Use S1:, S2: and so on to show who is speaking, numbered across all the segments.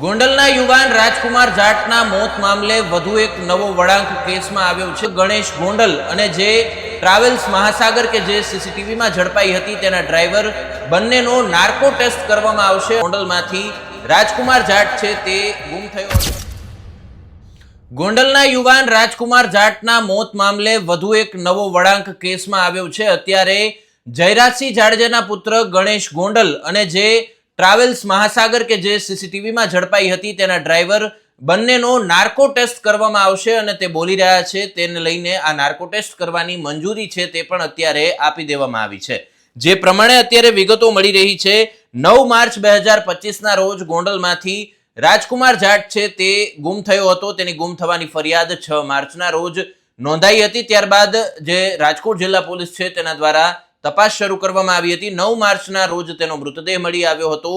S1: ગોંડલના યુવાન રાજકુમાર જાટના મોત મામલે વધુ એક નવો વળાંક કેસમાં આવ્યો છે. ગણેશ ગોંડલ અને જે ટ્રાવેલ્સ મહાસાગર કે જે સીસીટીવીમાં ઝડપાઈ હતી તેના ડ્રાઈવર બંનેનો નાર્કો ટેસ્ટ કરવામાં આવશે. ગોંડલમાંથી રાજકુમાર જાટ છે તે ગુમ થયો ગોંડલના યુવાન રાજકુમાર જાટના મોત મામલે વધુ એક નવો વળાંક કેસમાં આવ્યો છે. અત્યારે જયરાજસિંહ જાડેજાના પુત્ર ગણેશ ગોંડલ અને જે ટ્રાવેલ્સ મહાસાગર કે જે સીસીટીવીમાં ઝડપાઈ હતી, તેના ડ્રાઈવર બંનેનો નાર્કો ટેસ્ટ કરવામાં આવશે અને તે બોલી રહ્યા છે, તેને લઈને આ નાર્કો ટેસ્ટ કરવાની મંજૂરી છે તે પણ અત્યારે આપી દેવામાં આવી છે. જે પ્રમાણે અત્યારે વિગતો મળી રહી છે, નવ માર્ચ બે હજાર પચીસના રોજ ગોંડલમાંથી રાજકુમાર જાટ છે તે ગુમ થયો હતો, તેની ગુમ થવાની ફરિયાદ છ માર્ચના રોજ નોંધાઈ હતી, ત્યારબાદ જે રાજકોટ જિલ્લા પોલીસ છે તેના દ્વારા તપાસ શરૂ કરવામાં આવી હતી. નવ માર્ચના રોજ તેનો મૃતદેહ મળી આવ્યો હતો.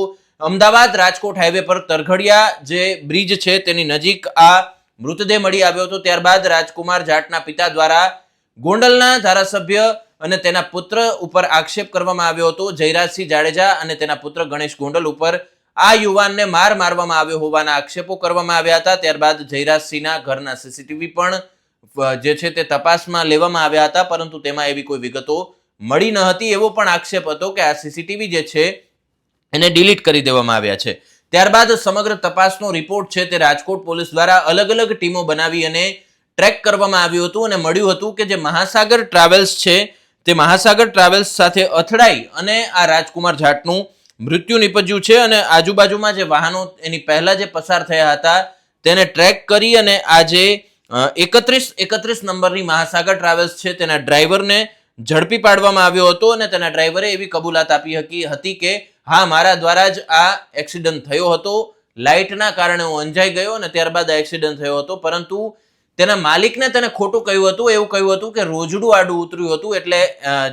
S1: અમદાવાદ રાજકોટ હાઈવે પર તરઘડિયા જે બ્રિજ છે તેની નજીક આ મૃતદેહ મળી આવ્યો હતો. ત્યારબાદ રાજકુમાર જાટના પિતા દ્વારા ગોંડલના ધારાસભ્ય અને તેના પુત્ર ઉપર આક્ષેપ કરવામાં આવ્યો હતો. જયરાજસિંહ જાડેજા અને તેના પુત્ર ગણેશ ગોંડલ ઉપર આ યુવાનને માર મારવામાં આવ્યો હોવાના આક્ષેપો કરવામાં આવ્યા હતા. ત્યારબાદ જયરાજસિંહના ઘરના સીસીટીવી પણ જે છે તે તપાસમાં લેવામાં આવ્યા હતા, પરંતુ તેમાં એવી કોઈ વિગતો મળી ન હતી એવો પણ આક્ષેપ હતો કે આ સીસીટીવી જે છે, એને ડિલીટ કરી દેવામાં આવ્યા છે. ત્યારબાદ સમગ્ર તપાસનો રિપોર્ટ છે તે રાજકોટ પોલીસ દ્વારા અલગ અલગ ટીમો બનાવી અને ટ્રેક કરવામાં આવ્યું હતું અને મળ્યું હતું કે જે મહાસાગર ટ્રાવેલ્સ છે, તે મહાસાગર ટ્રાવેલ્સ સાથે અથડાઈ અને આ રાજકુમાર જાટનું મૃત્યુ નિપજ્યું છે અને આજુબાજુમાં જે વાહનો એની પહેલા જે પસાર થયા હતા, તેને ટ્રેક કરી અને આજે એકત્રીસ એકત્રીસ નંબરની મહાસાગર ટ્રાવેલ્સ છે તેના ડ્રાઈવરને ઝડપી પાડવામાં આવ્યો હતો અને તેના ડ્રાઈવરે એવી કબૂલાત આપી હતી કે, હા, મારા દ્વારા જ આ એક્સિડન્ટ થયો હતો. લાઇટના કારણે હું અંજાઈ ગયો અને ત્યારબાદ આ એક્સિડન્ટ થયો હતો. પરંતુ તેના માલિકને તેને ખોટું કહ્યું હતું, એવું કહ્યું હતું કે રોજડું આડું ઉતર્યું હતું એટલે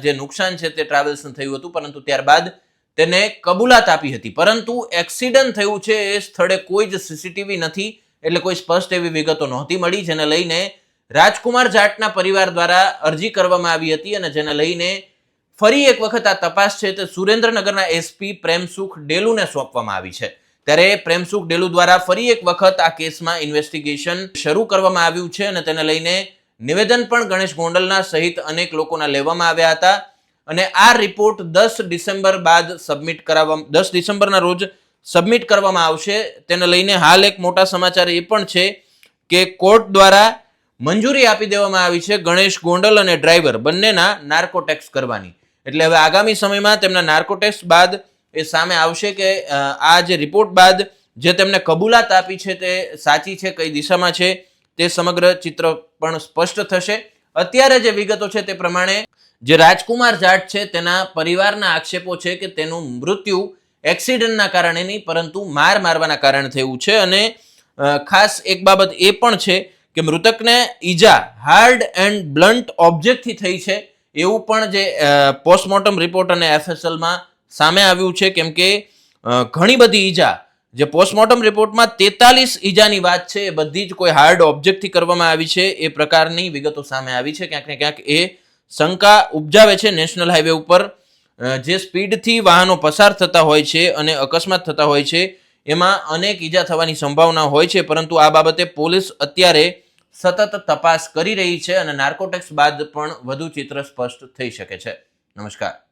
S1: જે નુકસાન છે તે ટ્રાવેલ્સને થયું હતું. પરંતુ ત્યારબાદ તેને કબૂલાત આપી હતી. પરંતુ એક્સિડન્ટ થયું છે એ સ્થળે કોઈ જ સીસીટીવી નથી, એટલે કોઈ સ્પષ્ટ એવી વિગતો નહોતી મળી, જેને લઈને રાજકુમાર જાટના પરિવાર દ્વારા અરજી કરવામાં આવી હતી અને જેને લઈને ફરી એક વખત આ તપાસ છે તે સુરેન્દ્રનગરના એસપી પ્રેમસુખ ડેલુને સોંપવામાં આવી છે. ત્યારે પ્રેમસુખ ડેલુ દ્વારા ફરી એક વખત આ કેસમાં ઇન્વેસ્ટિગેશન શરૂ કરવામાં આવ્યું છે અને તેને લઈને નિવેદન પણ ગણેશ ગોંડલના સહિત અનેક લોકોના લેવામાં આવ્યા હતા. અને આ રિપોર્ટ દસ ડિસેમ્બર બાદ સબમિટ કરાવવા દસ ડિસેમ્બરના રોજ સબમિટ કરવામાં આવશે. તેને લઈને હાલ એક મોટા સમાચાર એ પણ છે કે કોર્ટ દ્વારા મંજૂરી આપી દેવામાં આવી છે ગણેશ ગોંડલ અને ડ્રાઈવર બંનેના નાર્કોટેક્સ કરવાની. એટલે હવે આગામી સમયમાં તેમના નાર્કોટેક્સ બાદ એ સામે આવશે કે આ જે રિપોર્ટ બાદ જે તેમને કબૂલાત આપી છે તે સાચી છે, કઈ દિશામાં છે, તે સમગ્ર ચિત્ર પણ સ્પષ્ટ થશે. અત્યારે જે વિગતો છે તે પ્રમાણે જે રાજકુમાર જાટ છે તેના પરિવારના આક્ષેપો છે કે તેનું મૃત્યુ એક્સિડન્ટના કારણે નહીં, પરંતુ માર મારવાના કારણે થયું છે અને ખાસ એક બાબત એ પણ છે કે મૃતકને ઈજા, હાર્ડ એન્ડ બ્લન્ટ ઓબ્જેક્ટથી થઈ છે, એવું પણ જે પોસ્ટમોર્ટમ રિપોર્ટ અને એફએસએલમાં સામે આવ્યું છે, કેમ કે ઘણી બધી ઈજા. જે પોસ્ટમોર્ટમ રિપોર્ટમાં તેતાલીસ ઈજાની વાત છે, એ બધી જ કોઈ હાર્ડ ઓબ્જેક્ટથી કરવામાં આવી છે, એ પ્રકારની વિગતો સામે આવી છે. ક્યાંક ને ક્યાંક એ શંકા ઉપજાવે છે નેશનલ હાઈવે ઉપર. જે સ્પીડથી વાહનો પસાર થતા હોય છે અને અકસ્માત થતા હોય છે, એમાં અનેક ઈજા થવાની સંભાવના હોય છે, પરંતુ આ બાબતે પોલીસ અત્યારે સતત તપાસ કરી રહી છે અને નાર્કોટેક્સ બાદ પણ વધુ ચિત્ર સ્પષ્ટ થઈ શકે છે. નમસ્કાર.